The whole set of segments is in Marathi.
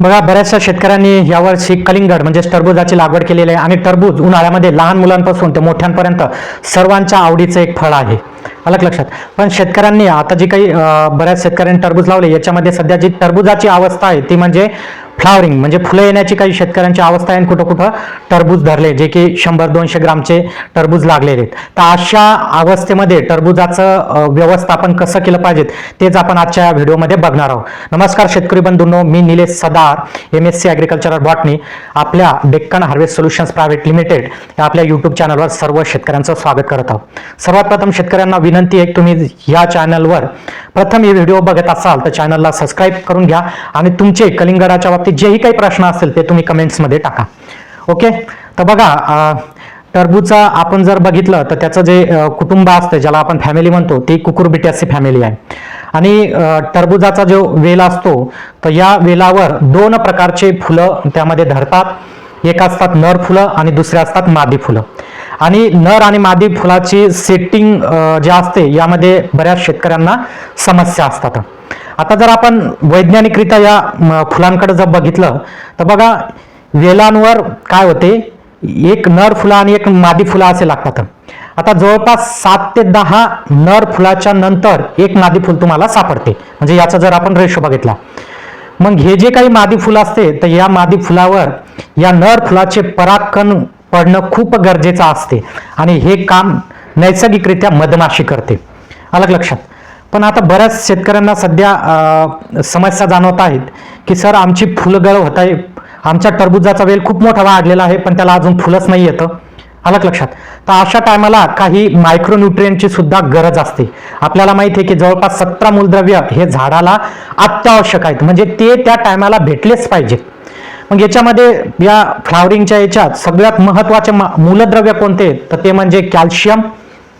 बघा बऱ्याचशा शेतकऱ्यांनी यावर्षी कलिंगड म्हणजे टरबूजाची लागवड केलेली आहे. आणि टरबूज उन्हाळ्यामध्ये लहान मुलांपासून ते मोठ्यांपर्यंत सर्वांच्या आवडीचं एक फळ आहे. अलग लक्षात. पण शेतकऱ्यांनी आता जी काही बऱ्याच शेतकऱ्यांनी टरबूज लावले याच्यामध्ये सध्या जी टरबूजाची अवस्था आहे ती म्हणजे फ्लावरिंग म्हणजे फुलं येण्याची काही शेतकऱ्यांची अवस्था आहे आणि कुठं कुठं टरबूज धरले जे की शंभर दोनशे ग्रामचे टरबूज लागलेले आहेत. तर अशा अवस्थेमध्ये टरबूजाचं व्यवस्थापन कसं केलं पाहिजे तेच आपण आजच्या व्हिडिओमध्ये बघणार आहोत. नमस्कार शेतकरी बंधूंनो मी Nilesh Sadar M S C agricultural botany आपल्या Deccan harvest solutions private limited या आपल्या यूट्यूब चॅनलवर सर्व शेतकऱ्यांचं स्वागत करत आहोत. सर्वात प्रथम शेतकऱ्यांना विनंती आहे तुम्ही या चॅनलवर प्रथम हे व्हिडिओ बघत असाल तर चॅनलला सबस्क्राईब करून घ्या आणि तुमचे कलिंगडाच्या बाबतीत जेही काही प्रश्न असतील ते तुम्ही कमेंट्समध्ये टाका. ओके तर बघा टरबूजचा आपण जर बघितलं तर त्याचं जे कुटुंब असतं ज्याला आपण फॅमिली म्हणतो ती कुकुरबिट्याची फॅमिली आहे. आणि टरबुजाचा टरबूजाचा जो वेल असतो तर या वेलावर दोन प्रकारचे फुलं त्यामध्ये धरतात. एक असतात नर फुलं आणि दुसरे असतात मादी फुलं. आणि नर आणि मादी फुलाची सेटिंग जे असते यामध्ये बऱ्याच शेतकऱ्यांना समस्या असतात. आता जर आपण वैज्ञानिकरित्या या म, फुलांकडे जर बघितलं तर बघा वेलांवर काय होते? एक नर फुलं आणि एक मादी फुलं असे लागतात. आता जवळपास सात ते दहा नर फुलाच्या नंतर एक मादी फुल तुम्हाला सापडते. म्हणजे याचा जर आपण रेशो बघितला. मग हे जे काही मादी फुलं असते तर या मादी फुलावर या नर फुलाचे परागकण पडणं खूप गरजेचं असते. आणि हे काम नैसर्गिकरित्या मधमाशी करते. अलग लक्षात. पण आता बऱ्याच शेतकऱ्यांना सध्या समस्या जाणवत आहेत की सर आमची फुलगळ होत आहे. आमच्या टरबुजाचा वेल खूप मोठा वाढलेला आहे पण त्याला अजून फुलंच नाही येतं. अलग लक्षात. तर अशा टायमाला काही मायक्रोन्युट्रियनची सुद्धा गरज असते. आपल्याला माहिती आहे की जवळपास सतरा मूलद्रव्य हे झाडाला अत्यावश्यक आहेत. म्हणजे ते त्या टायमाला भेटलेच पाहिजेत. मग याच्यामध्ये या फ्लावरिंगच्या याच्यात सगळ्यात महत्त्वाचे मूलद्रव्य कोणते? तर ते म्हणजे कॅल्शियम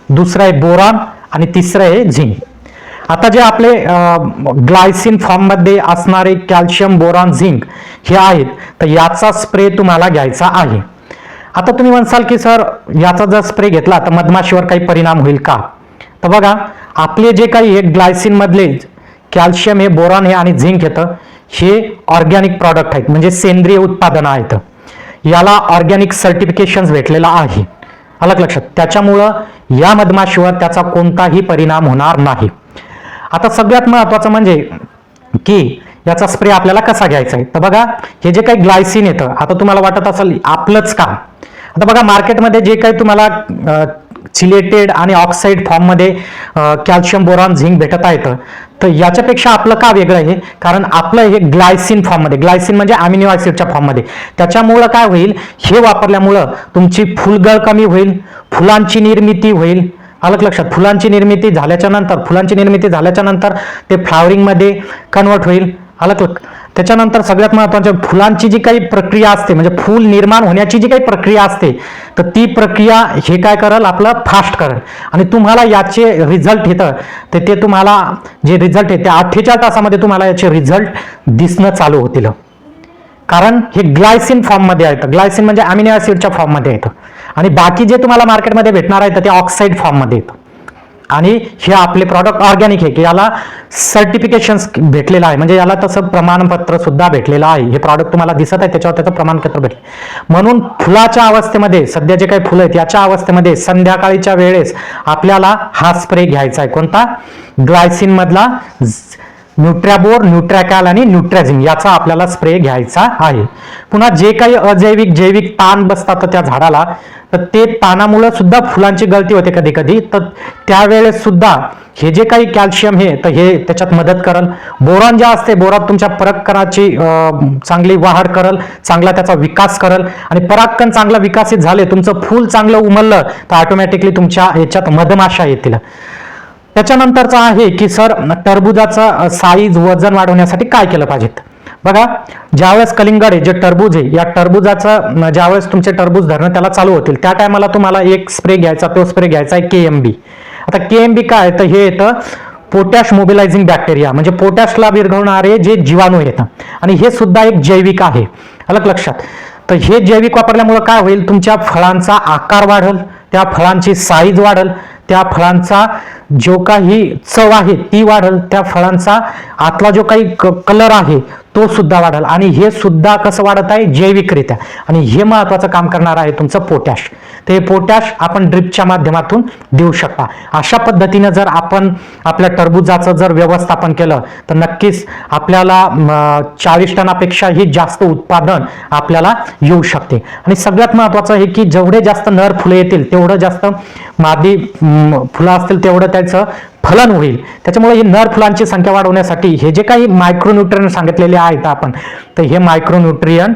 दुसरं आहे बोरॉन आणि तिसरं आहे झिंक. आता जे आपले ग्लायसिन फॉर्ममध्ये असणारे कॅल्शियम बोरॉन झिंक हे आहेत तर याचा स्प्रे तुम्हाला घ्यायचा आहे. आता तुम्ही म्हणसाल की सर याचा जर स्प्रे घेतला तर मधमाशीवर काही परिणाम होईल का? तर बघा आपले जे काही हे ग्लायसिन मधले कॅल्शियम हे बोरॉन हे आणि झिंक येतं हे ऑर्गॅनिक प्रॉडक्ट आहेत म्हणजे सेंद्रिय उत्पादनं आहेत. याला ऑर्गॅनिक सर्टिफिकेशन भेटलेलं आहे. अलग लक्षात? त्याच्यामुळं या मधमाशीवर त्याचा कोणताही परिणाम होणार नाही. आता सगळ्यात महत्वाचं म्हणजे की याचा स्प्रे आपल्याला कसा घ्यायचा आहे? तर बघा हे जे काही ग्लायसिन येतं आता तुम्हाला वाटत असेल आपलंच का आता बघा मार्केटमध्ये जे काही तुम्हाला सिलेटेड आणि ऑक्साईड फॉर्ममध्ये कॅल्शियम बोरॉन झिंक भेटत आहेत. तर याच्यापेक्षा आपलं का वेगळं आहे? कारण आपलं हे ग्लायसिन फॉर्ममध्ये ग्लायसिन म्हणजे अमिनो ॲसिडच्या फॉर्ममध्ये त्याच्यामुळं काय होईल? हे वापरल्यामुळं तुमची फुलगळ कमी होईल फुलांची निर्मिती होईल. अलग लक्षात फुलांची निर्मिती झाल्याच्यानंतर फुलांची निर्मिती झाल्याच्यानंतर ते फ्लावरिंगमध्ये कन्वर्ट होईल. अलग लक त्याच्यानंतर सगळ्यात महत्त्वाच्या फुलांची जी काही प्रक्रिया असते म्हणजे फूल निर्माण होण्याची जी काही प्रक्रिया असते तर ती प्रक्रिया हे काय करल? आपलं फास्ट करल. आणि तुम्हाला याचे रिझल्ट येतं. तर ते तुम्हाला जे रिझल्ट आहे ते अठ्ठेचाळीस तासामध्ये तुम्हाला याचे रिझल्ट दिसणं चालू होतील. कारण हे ग्लायसिन फॉर्ममध्ये येतं ग्लायसिन म्हणजे अमिनो ॲसिडच्या फॉर्ममध्ये येतं आणि बाकी जे तुम्हाला मार्केटमध्ये भेटणार आहे तर ते ऑक्साईड फॉर्ममध्ये येतं आणि हे आपले प्रॉडक्ट ऑर्गॅनिक आहे की याला सर्टिफिकेशन्स भेटलेलं आहे. म्हणजे याला तसं प्रमाणपत्र सुद्धा भेटलेलं आहे. हे प्रॉडक्ट तुम्हाला दिसत आहे त्याच्यावर त्याचं प्रमाणपत्र भेटले. म्हणून फुलाच्या अवस्थेमध्ये सध्या जे काही फुलं आहेत याच्या अवस्थेमध्ये संध्याकाळीच्या वेळेस आपल्याला हा स्प्रे घ्यायचा आहे. कोणता? ग्लायसिन मधला न्यूट्रॅबोर न्यूट्रॅकॅल आणि न्यूट्रॅझिन याचा आपल्याला स्प्रे घ्यायचा आहे. पुन्हा जे काही अजैविक जैविक ताण बसतात त्या झाडाला तर ते पानामुळं सुद्धा फुलांची गळती होते कधी कधी. तर त्यावेळेस सुद्धा हे जे काही कॅल्शियम हे तर हे त्याच्यात मदत करल. बोरॉन जे असते बोरात तुमच्या परागकणाची चांगली वाढ करल चांगला त्याचा विकास करल. आणि परागकण चांगला विकसित झाले तुमचं फूल चांगलं उमललं तर ऑटोमॅटिकली तुमच्या याच्यात मधमाशा येतील. त्याच्यानंतरचं आहे की सर टरबुजाचं साईज वजन वाढवण्यासाठी काय केलं पाहिजेत? बघा ज्यावेळेस कलिंगड आहे जे टरबूज आहे या टरबुजाचं ज्यावेळेस तुमचे टरबूज धरणं त्याला चालू होतील त्या टायमाला तुम्हाला एक स्प्रे घ्यायचा तो स्प्रे घ्यायचा आहे के एम बी आता के एम बी काय तर हे येतं पोटॅश मोबिलायझिंग बॅक्टेरिया म्हणजे पोटॅशला विरघळणारे जे जीवाणू येतं आणि हे सुद्धा एक जैविक आहे. अलग लक्षात. तर हे जैविक वापरल्यामुळे काय होईल? तुमच्या फळांचा आकार वाढल त्या फळांची साईज वाढल त्या फळांचा जो काही चव आहे ती वाढेल त्या फळांचा आतला जो काही कलर आहे तो सुद्धा वाढेल. आणि हे सुद्धा कसं वाढत आहे? जैविकरित्या. आणि हे महत्वाचं काम करणार आहे तुमचं पोटॅश ते पोटॅश आपण ड्रिपच्या माध्यमातून देऊ शकता. अशा पद्धतीनं जर आपण आपल्या टरबुजाचं जर व्यवस्थापन केलं तर नक्कीच आपल्याला चाळीस टनापेक्षाही जास्त उत्पादन आपल्याला येऊ शकते. आणि सगळ्यात महत्त्वाचं आहे की जेवढे जास्त नर फुलं येतील तेवढं जास्त मादी फुलं असतील तेवढं त्याचं फलन होईल. त्याच्यामुळे ही नर फुलांची संख्या वाढवण्यासाठी हे जे काही मायक्रोन्युट्रियन सांगितलेले आहेत आपण तर हे मायक्रोन्युट्रियन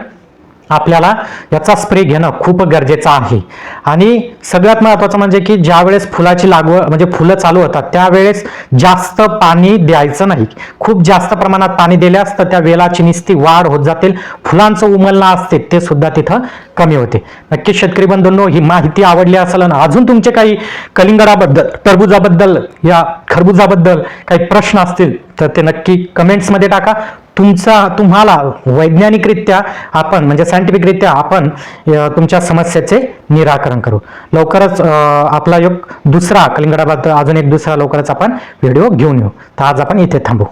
आपल्याला याचा स्प्रे घेणं खूप गरजेचं आहे. आणि सगळ्यात महत्त्वाचं म्हणजे की ज्यावेळेस फुलाची लागवड म्हणजे फुलं चालू होतात त्यावेळेस जास्त पाणी द्यायचं नाही. खूप जास्त प्रमाणात पाणी दिल्यास तर त्या वेलाची निस्ती वाढ होत जातील फुलांचं उमलणं असते ते सुद्धा तिथं कमी होते. नक्कीच शेतकरी बंधूंनो ही माहिती आवडली असेल आणि अजून तुमचे काही कलिंगडाबद्दल टरबुजाबद्दल या खरबुजाबद्दल काही प्रश्न असतील तर ते नक्की कमेंट्समध्ये टाका. तुमचा तुम्हाला वैज्ञानिकरित्या आपण म्हणजे सायंटिफिकरित्या आपण तुमच्या समस्येचे निराकरण करू. लवकरच आपला एक दुसरा कलिंगडाबद्दल अजून एक दुसरा लवकरच आपण व्हिडिओ घेऊन येऊ. तर आज आपण इथे थांबू.